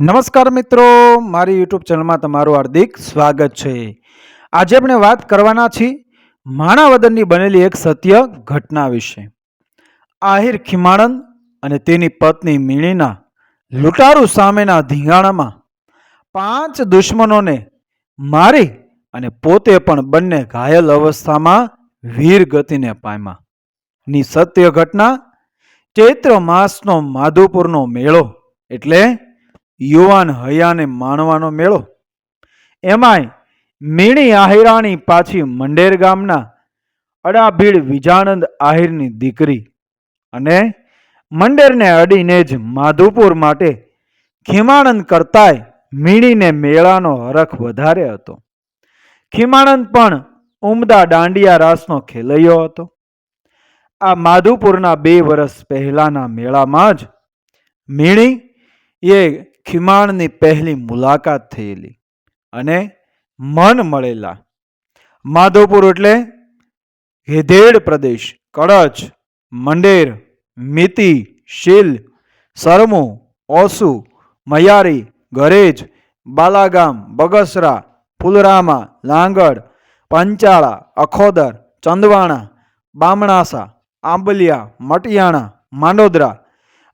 નમસ્કાર મિત્રો, મારી યુટ્યુબ ચેનલમાં તમારું હાર્દિક સ્વાગત છે. આજે આપણે વાત કરવાના છીએ માણાવદરની બનેલી એક સત્ય ઘટના વિશે. આહિર ખીમાણંદ અને તેની પત્ની મીણીના લૂંટારુ સામેના ધીંગાણામાં પાંચ દુશ્મનોને મારી અને પોતે પણ બંને ઘાયલ અવસ્થામાં વીર ગતિને પામ્યા. ની સત્ય ઘટના ચૈત્ર માસનો માધુપુરનો મેળો, એટલે યુવાન હૈયાને માણવાનો મેળો. એમાંય મીણી આહિરાણી પાછી મંડેર ગામના અડાભીડ વિજાનંદ આહિરની દીકરી અને મંડેરને અડીને જ માધુપુર માટે ખીમાણંદ કરતાંય મીણીને મેળાનો હરખ વધારે હતો. ખીમાણંદ પણ ઉમદા દાંડિયા રાસનો ખેલૈયો હતો. આ માધુપુરના બે વર્ષ પહેલાના મેળામાં જ મીણી એ ખીમાણની પહેલી મુલાકાત થયેલી અને મન મળેલા. માધવપુર એટલે હેધેડ પ્રદેશ કડચ મંડેર, મિતિ, શીલ, સરમુ, ઓસુ, મયારી, ગરેજ, બાલાગામ, બગસરા, ફુલરામા, લાંગડ, પંચાળા, અખોદર, ચંદવાણા, બામણાસા, આંબલિયા, મટિયાણા, માંડોદરા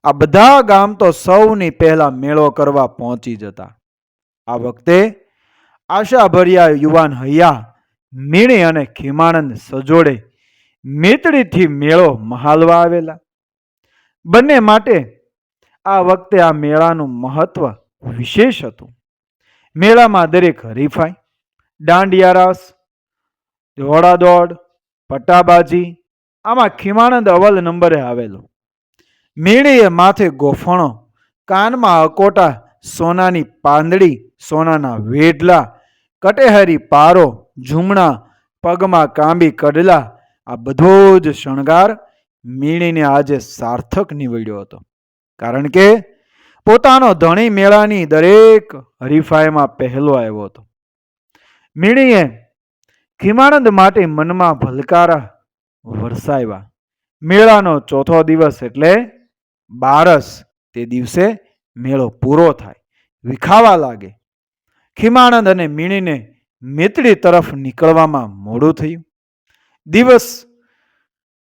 આ બધા ગામ તો સૌની પહેલા મેળો કરવા પહોંચી જતા. આ વખતે આશાભર્યા યુવાન હૈયા, મીણી અને ખીમાનંદ સજોડે મેતડીથી મેળો મહાલવા આવેલા. બંને માટે આ વખતે આ મેળાનું મહત્વ વિશેષ હતું. મેળામાં દરેક હરીફાઈ, દાંડિયા રાસ, દોડાદોડ, પટ્ટાબાજી, આમાં ખીમાનંદ અવલ નંબરે આવેલો. મીણીએ માથે ગોફણો, કાનમાં અકોટા, સોનાની પાંદડી, સોનાના વેઢલા કટેહરી પારો, ઝૂમણા, પગમાં કાંબી કડલા, આ બધો જ શણગાર મીણીને આજે સાર્થક નીવડ્યો હતો. કારણ કે પોતાનો ધણી મેળાની દરેક હરીફાઈમાં પહેલો આવ્યો હતો. મીણીએ ખીમાનંદ માટે મનમાં ભલકારા વરસાવ્યા. મેળાનો ચોથો દિવસ એટલે બારસ તે દિવસે મેળો પૂરો થાય. વિખાવા લાગે. ખીમાણંદ અને મીણીને મેતડી તરફ નીકળવામાં મોડું થયું. દિવસ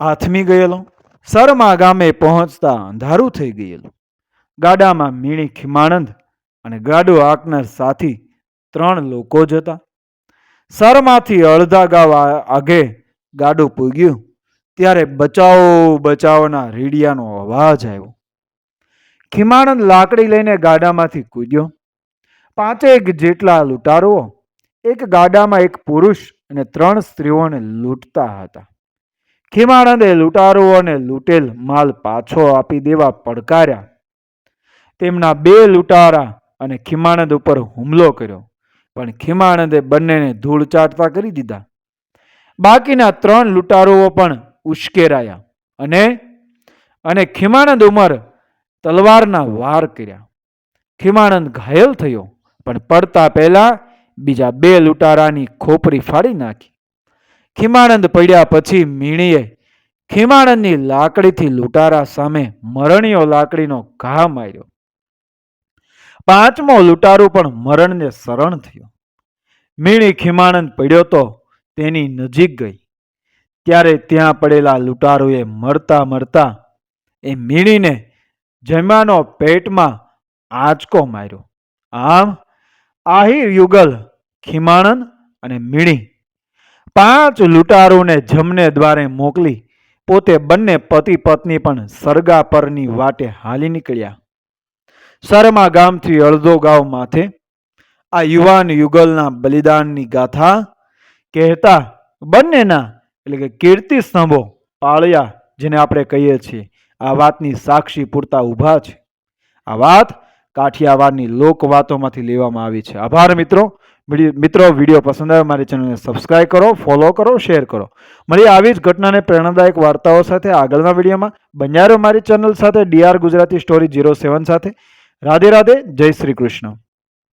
આથમી ગયેલો. સરમા ગામે પહોંચતા અંધારું થઈ ગયેલું. ગાડામાં મીણી, ખીમાણંદ અને ગાડું આંકનાર સાથી ત્રણ લોકો જ હતા. સરમાંથી અડધા ગાવ આગે ગાડું પૂગ્યું. ત્યારે બચાવો, બચાવના રેડિયાનો અવાજ આવ્યો. ખીમાણંદ લાકડી લઈને ગાડામાંથી કૂદ્યો. પાંચેક જેટલા લૂંટારો, એક ગાડામાં એક પુરુષ અને ત્રણ સ્ત્રીઓને લૂંટતા હતા. ખીમાણંદે લૂંટારોઓને લૂંટેલ માલ પાછો આપી દેવા પડકાર્યા. તેમના બે લૂંટારા અને ખીમાણંદ ઉપર હુમલો કર્યો, પણ ખીમાણંદે બંનેને ધૂળ ચાટતા કરી દીધા. બાકીના ત્રણ લૂંટારુઓ પણ ઉશ્કેરાયા અને અને ખીમાનંદ ઉમર તલવારના વાર કર્યા. ખીમાનંદ ઘાયલ થયો, પણ પડતા પહેલા બીજા બે લૂંટારાની ખોપરી ફાડી નાખી. ખીમાનંદ પડ્યા પછી મીણીએ ખીમાણંદની લાકડીથી લૂંટારા સામે મરણીયો લાકડીનો ઘા માર્યો. પાંચમો લૂંટારો પણ મરણને શરણ થયો. મીણી ખીમાણંદ પડ્યો તો તેની નજીક ગઈ. ત્યારે ત્યાં પડેલા લૂંટારોએ મરતા મરતા એ મીણીને જમાનો પેટમાં આંચકો માર્યો. આમ આહિર યુગલ, ખીમાણન અને મીણી પાંચ લૂંટારોને જમને દ્વારે મોકલી પોતે બંને પતિ પત્ની પણ સરગા પરની વાટે હાલી નીકળ્યા. સરમા ગામથી અડધો ગાવ માથે આ યુવાન યુગલના બલિદાનની ગાથા કહેતા બંનેના એટલે કે કીર્તિ સ્તંભો પાળ્યા જેને આપણે કહીએ છીએ. આ વાતની સાક્ષી પૂરતા ઊભા છે. આ વાત કાઠિયાવાડની લોકવાતોમાંથી લેવામાં આવી છે. આભાર મિત્રો. મિત્રો, વીડિયો પસંદ આવે મારી ચેનલને સબસ્ક્રાઇબ કરો, ફોલો કરો, શેર કરો. મળી આવી જ ઘટનાને પ્રેરણાદાયક વાર્તાઓ સાથે આગળના વિડીયોમાં. બન્યા મારી ચેનલ સાથે DR Gujarati story zero seven સાથે. રાધે રાધે. જય શ્રી કૃષ્ણ.